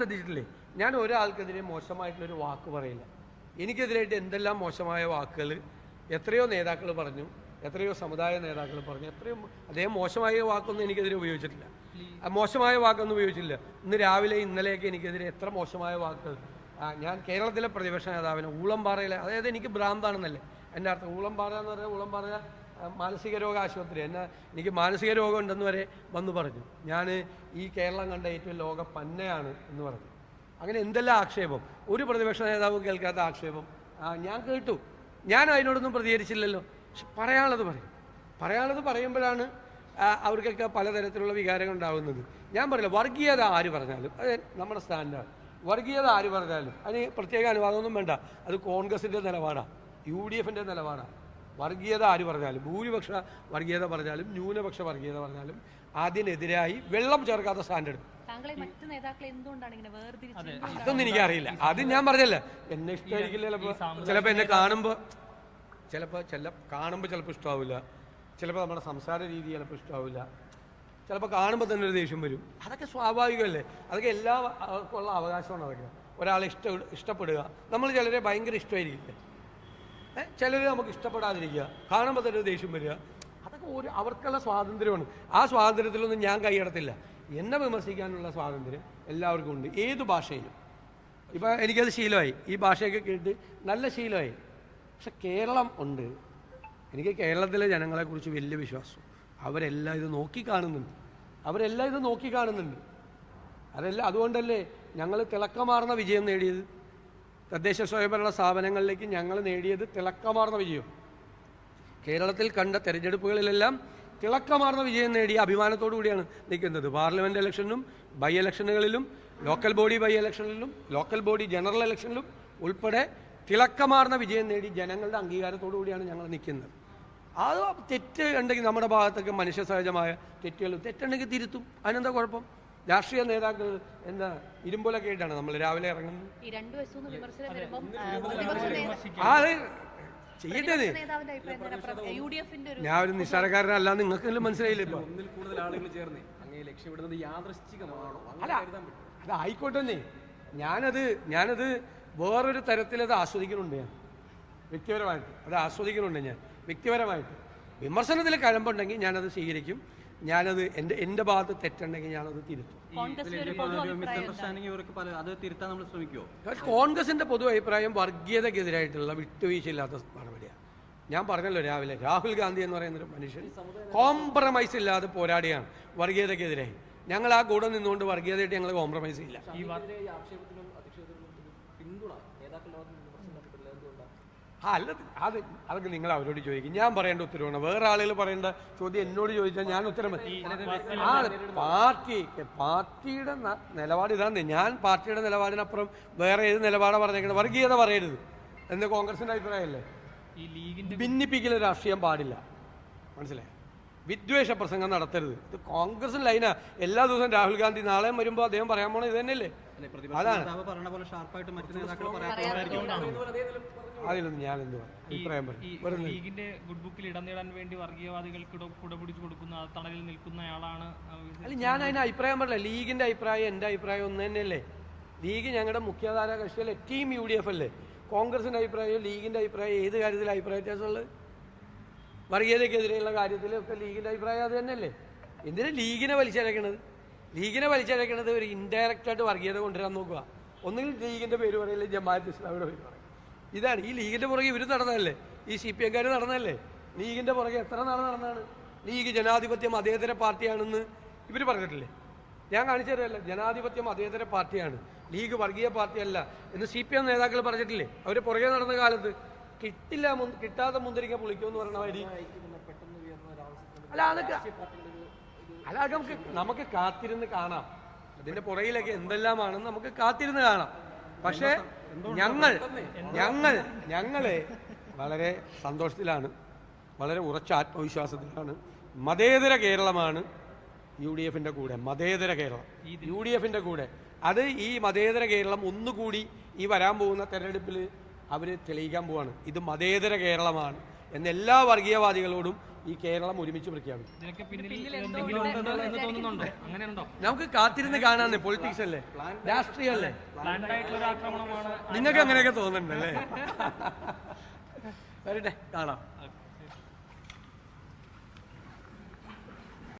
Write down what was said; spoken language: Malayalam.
ശ്രദ്ധിച്ചിട്ടില്ലേ? ഞാൻ ഒരാൾക്കെതിരെ മോശമായിട്ടുള്ളൊരു വാക്ക് പറയില്ല. എനിക്കെതിരായിട്ട് എന്തെല്ലാം മോശമായ വാക്കുകൾ എത്രയോ നേതാക്കൾ പറഞ്ഞു എത്രയോ സമുദായ നേതാക്കൾ പറഞ്ഞു എത്രയോ അദ്ദേഹം മോശമായ വാക്കൊന്നും എനിക്കെതിരെ ഉപയോഗിച്ചിട്ടില്ല. മോശമായ വാക്കൊന്നും ഉപയോഗിച്ചിട്ടില്ല. ഇന്ന് രാവിലെ ഇന്നലെയൊക്കെ എനിക്കെതിരെ എത്ര മോശമായ വാക്കുകൾ. ഞാൻ കേരളത്തിലെ പ്രതിപക്ഷ നേതാവിന് ഊളംപാറയിലെ അതായത് എനിക്ക് ഭ്രാന്താണെന്നല്ലേ? എന്റെ അർത്ഥം ഊളംപാറ എന്ന് പറഞ്ഞാൽ ഊളംപാറ മാനസിക രോഗ ആശുപത്രി എന്നെ എനിക്ക് മാനസിക രോഗം ഉണ്ടെന്ന് വരെ വന്നു പറഞ്ഞു. ഞാൻ ഈ കേരളം കണ്ട ഏറ്റവും ലോക പന്നയാണ് എന്ന് പറഞ്ഞു. അങ്ങനെ എന്തെല്ലാം ആക്ഷേപം? ഒരു പ്രതിപക്ഷ നേതാവ് കേൾക്കാത്ത ആക്ഷേപം? ഞാൻ കേട്ടു. ഞാൻ അതിനോടൊന്നും പ്രതികരിച്ചില്ലല്ലോ. പക്ഷെ പറയാനുള്ളത് പറയും. പറയാനുള്ളത് പറയുമ്പോഴാണ് അവർക്കൊക്കെ പലതരത്തിലുള്ള വികാരങ്ങൾ ഉണ്ടാകുന്നത് ഞാൻ പറയില്ല വർഗീയത ആര് പറഞ്ഞാലും അത് നമ്മുടെ സ്റ്റാൻഡാണ് വർഗീയത ആര് പറഞ്ഞാലും അതിന് പ്രത്യേക അനുവാദമൊന്നും വേണ്ട. അത് കോൺഗ്രസിന്റെ നിലപാടാണ് യു ഡി എഫിന്റെ നിലപാടാണ് വർഗീയത ആര് പറഞ്ഞാലും ഭൂരിപക്ഷ വർഗീയത പറഞ്ഞാലും ന്യൂനപക്ഷ വർഗീയത പറഞ്ഞാലും അതിനെതിരായി വെള്ളം ചേർക്കാത്ത സ്റ്റാൻഡേർഡ്. താങ്കളെ മറ്റു നേതാക്കളെ എന്തുകൊണ്ടാണ് ഇങ്ങനെ വേർതിരിച്ച് അതൊന്നും എനിക്കറിയില്ല. അത് ഞാൻ പറഞ്ഞല്ലേ എന്നെ ഇഷ്ടമായിരിക്കില്ല ചിലപ്പോൾ ചിലപ്പോൾ എന്നെ കാണുമ്പോൾ ചിലപ്പോൾ ചില കാണുമ്പോൾ ചിലപ്പോ ഇഷ്ടമാവില്ല ചിലപ്പോൾ നമ്മുടെ സംസാര രീതി ചിലപ്പോൾ ഇഷ്ടമാവില്ല ചിലപ്പോൾ കാണുമ്പോൾ തന്നെ ഒരു ദേഷ്യം വരും. അതൊക്കെ സ്വാഭാവികമല്ലേ? അതൊക്കെ എല്ലാവർക്കുള്ള അവകാശമാണ് അതൊക്കെ. ഒരാളെ ഇഷ്ട ഇഷ്ടപ്പെടുക. നമ്മൾ ചിലരെ ഭയങ്കര ഇഷ്ടമായിരിക്കില്ല? ചിലർ നമുക്ക് ഇഷ്ടപ്പെടാതിരിക്കുക. കാണുമ്പോൾ തന്നെ ദേഷ്യം വരിക. അതൊക്കെ ഒരു അവർക്കുള്ള സ്വാതന്ത്ര്യമാണ്. ആ സ്വാതന്ത്ര്യത്തിലൊന്നും ഞാൻ കൈയടത്തില്ല. എന്നെ വിമർശിക്കാനുള്ള സ്വാതന്ത്ര്യം എല്ലാവർക്കും ഉണ്ട്. ഏത് ഭാഷയിലും. ഇപ്പോൾ എനിക്കത് ശീലമായി. ഈ ഭാഷയൊക്കെ കേട്ട് നല്ല ശീലമായി. പക്ഷെ കേരളം ഉണ്ട്. എനിക്ക് കേരളത്തിലെ ജനങ്ങളെക്കുറിച്ച് വലിയ വിശ്വാസം. അവരെല്ലാം ഇത് നോക്കി കാണുന്നുണ്ട്. അവരെല്ലാം ഇത് നോക്കി കാണുന്നുണ്ട്. അതെല്ലാം അതുകൊണ്ടല്ലേ ഞങ്ങൾ തിളക്കമാർന്ന വിജയം നേടിയത്? തദ്ദേശ സ്വയംഭരണ സ്ഥാപനങ്ങളിലേക്ക് ഞങ്ങൾ നേടിയത് തിളക്കമാർന്ന വിജയം. കേരളത്തിൽ കണ്ട തെരഞ്ഞെടുപ്പുകളിലെല്ലാം തിളക്കമാർന്ന വിജയം നേടിയ അഭിമാനത്തോടു കൂടിയാണ് നിൽക്കുന്നത്. പാർലമെന്റ് ഇലക്ഷനിലും ബൈ ഇലക്ഷനുകളിലും ലോക്കൽ ബോഡി ബൈ ഇലക്ഷനിലും ലോക്കൽ ബോഡി ജനറൽ ഇലക്ഷനിലും ഉൾപ്പെടെ തിളക്കമാർന്ന വിജയം നേടി ജനങ്ങളുടെ അംഗീകാരത്തോടു കൂടിയാണ് ഞങ്ങൾ നിൽക്കുന്നത്. അത് തെറ്റ് ഉണ്ടെങ്കിൽ നമ്മുടെ ഭാഗത്തൊക്കെ മനുഷ്യ സഹജമായ തെറ്റുകൾ തെറ്റുണ്ടെങ്കിൽ തിരുത്തും. അതിനെന്താ കുഴപ്പം? രാഷ്ട്രീയ നേതാക്കൾ എന്ന ഇരുമ്പുലക്കേട്ടാണ് ആയിട്ടാണ് നമ്മൾ രാവിലെ ഇറങ്ങുന്നത്. അത്. ഒരു ഞാൻ ഒരു നിസ്സാരക്കാരനല്ല നിങ്ങൾക്ക് മനസ്സിലായില്ല ഇപ്പൊ? ഒന്നിൽ കൂടുതൽ ആളുകൾ ചേർന്ന്. അങ്ങേ ലക്ഷ്യമിടുന്നത് യാദൃശ്ചികമാണോ? അല്ല അത് ആയിക്കോട്ടെ ഞാനത് ഞാനത് വേറൊരു തരത്തിൽ അത് ആസ്വദിക്കുന്നുണ്ട് ഞാൻ. വ്യക്തിപരമായിട്ട്. അത് ആസ്വദിക്കുന്നുണ്ട് ഞാൻ. വ്യക്തിപരമായിട്ട്. വിമർശനത്തിൽ കഴമ്പുണ്ടെങ്കിൽ ഞാനത് സ്വീകരിക്കും. ഞാനത് എന്റെ എന്റെ ഭാഗത്ത് തെറ്റുണ്ടെങ്കിൽ ഞാനത് തിരുത്തും. കോൺഗ്രസിന്റെ ഒരു പൊതു അഭിപ്രായം വർഗീയതക്കെതിരായിട്ടുള്ള പല അത് തിരുത്താൻ നമ്മൾ ശ്രമിക്കുമോ കോൺഗ്രസിന്റെ പൊതു അഭിപ്രായം വർഗീയതയ്ക്കെതിരായിട്ടുള്ള വിട്ടുവീഴ്ചയില്ലാത്ത നടപടിയാണ് ഞാൻ പറഞ്ഞല്ലോ രാവിലെ രാഹുൽ ഗാന്ധി എന്ന് പറയുന്ന ഒരു മനുഷ്യൻ കോംപ്രമൈസ് ഇല്ലാതെ പോരാടിയാണ് വർഗീയതയ്ക്കെതിരായി ഞങ്ങൾ ആ കൂടെ നിന്നുകൊണ്ട് വർഗീയതയായിട്ട് ഞങ്ങൾ കോംപ്രമൈസ് ഇല്ല ആ അല്ല അത് അതൊക്കെ നിങ്ങൾ അവരോട് ചോദിക്കും. ഞാൻ പറയേണ്ട ഉത്തരവാണ്. വേറെ ആളുകൾ പറയേണ്ട ചോദ്യം എന്നോട് ചോദിച്ചാൽ ഞാൻ ഉത്തരം. ആ പാർട്ടി പാർട്ടിയുടെ നിലപാട് ഇതാണ്. ഞാൻ പാർട്ടിയുടെ നിലപാടിനപ്പുറം വേറെ ഏത് നിലപാടാണ് പറഞ്ഞേക്കുന്നത് വർഗീയത പറയരുത്. എന്ന് കോൺഗ്രസിന്റെ അഭിപ്രായമല്ലേ? ഭിന്നിപ്പിക്കൽ രാഷ്ട്രീയം പാടില്ല. മനസ്സിലായോ? വിദ്വേഷ പ്രസംഗം നടത്തരുത്. ഇത് കോൺഗ്രസ് ലൈനാ. എല്ലാ ദിവസവും രാഹുൽ ഗാന്ധി നാളെ വരുമ്പോൾ അദ്ദേഹം പറയാൻ പോണത് ഇത് തന്നെയല്ലേ അതാണ്. അതിലൊന്നും ഞാൻ എന്തുവാ പറയും അഭിപ്രായം പറയും. ലീഗിന്റെ ഗുഡ് ബുക്കിൽ ഇടം നേടാൻ വേണ്ടി വർഗീയവാദികൾക്ക് ഇട- കുടപിടിച്ചു കൊടുക്കുന്ന തണലിൽ നിൽക്കുന്നയാളാണ് അല്ല ഞാൻ അതിന് അഭിപ്രായം പറഞ്ഞില്ല. ലീഗിന്റെ അഭിപ്രായം എന്റെ അഭിപ്രായം ഒന്ന് തന്നെയല്ലേ? ലീഗ് ഞങ്ങളുടെ മുഖ്യധാര കക്ഷിയല്ലേ ടീം യു ഡി എഫ് അല്ലേ? കോൺഗ്രസിന്റെ അഭിപ്രായം ലീഗിന്റെ അഭിപ്രായം ഏത് കാര്യത്തിൽ അഭിപ്രായ വ്യത്യാസമുള്ളത്? വർഗീയതയ്ക്കെതിരെയുള്ള കാര്യത്തിലൊക്കെ ലീഗിന്റെ അഭിപ്രായം അത് തന്നെയല്ലേ? എന്തിനാ ലീഗിനെ വലിച്ചിരക്കണത്? ലീഗിനെ വലിച്ചിരക്കണത് ഒരു ഇൻഡയറക്റ്റായിട്ട് വർഗീയത കൊണ്ടുവരാൻ നോക്കുക. ഒന്നുകിൽ ലീഗിന്റെ പേര് പറയില്ല ജമാഅത്ത് ഇസ്ലാമിയുടെ പേര് പറയും. ഇതാണ് ഈ ലീഗിന്റെ പുറകെ ഇവർ നടന്നതല്ലേ? ഈ സി പി എംകാർ നടന്നതല്ലേ? ലീഗിന്റെ പുറകെ എത്ര നാൾ നടന്നാണ് ലീഗ് ജനാധിപത്യം മതേതര പാർട്ടിയാണെന്ന് ഇവർ പറഞ്ഞിട്ടില്ലേ? ഞാൻ കാണിച്ചു തരുമല്ലോ ജനാധിപത്യം മതേതര പാർട്ടിയാണ്. ലീഗ് വർഗീയ പാർട്ടിയല്ല എന്ന് സി പി എം നേതാക്കൾ പറഞ്ഞിട്ടില്ലേ? അവർ പുറകെ നടന്ന കാലത്ത് കിട്ടില്ല കിട്ടാതെ മുന്തിരിക്ക പുളിക്കുമെന്ന് മാതിരി. അല്ല അതൊക്കെ അല്ല അത് നമുക്ക് നമുക്ക് കാത്തിരുന്ന് കാണാം. അതിന്റെ പുറകിലൊക്കെ എന്തെല്ലാമാണെന്ന് നമുക്ക് കാത്തിരുന്ന് കാണാം. പക്ഷേ ഞങ്ങൾ ഞങ്ങൾ ഞങ്ങളെ വളരെ സന്തോഷത്തിലാണ്. വളരെ ഉറച്ച ആത്മവിശ്വാസത്തിലാണ്. മതേതര കേരളമാണ് യു ഡി എഫിന്റെ കൂടെ. മതേതര കേരളം. യു ഡി എഫിന്റെ കൂടെ. അത് ഈ മതേതര കേരളം ഒന്നുകൂടി ഈ വരാൻ പോകുന്ന തെരഞ്ഞെടുപ്പിൽ അവർ തെളിയിക്കാൻ പോവാണ്. ഇത് മതേതര കേരളമാണ് എന്ന് എല്ലാ വർഗീയവാദികളോടും ഈ കേരളം ഒരുമിച്ച് പ്രഖ്യാപിക്കും. ഇതിനൊക്കെ പിന്നിൽ എന്തെങ്കിലും ഉണ്ടെന്ന് തോന്നുന്നുണ്ടോ? അങ്ങനെയുണ്ടോ? നമുക്ക് കാത്തിരുന്ന് കാണാന്ന് പൊളിറ്റിക്സ് അല്ലേ? രാഷ്ട്രീയം അല്ലേ നിങ്ങൾക്ക് അങ്ങനെയൊക്കെ തോന്നുന്നുണ്ടല്ലേ? വരട്ടെ കാണാം.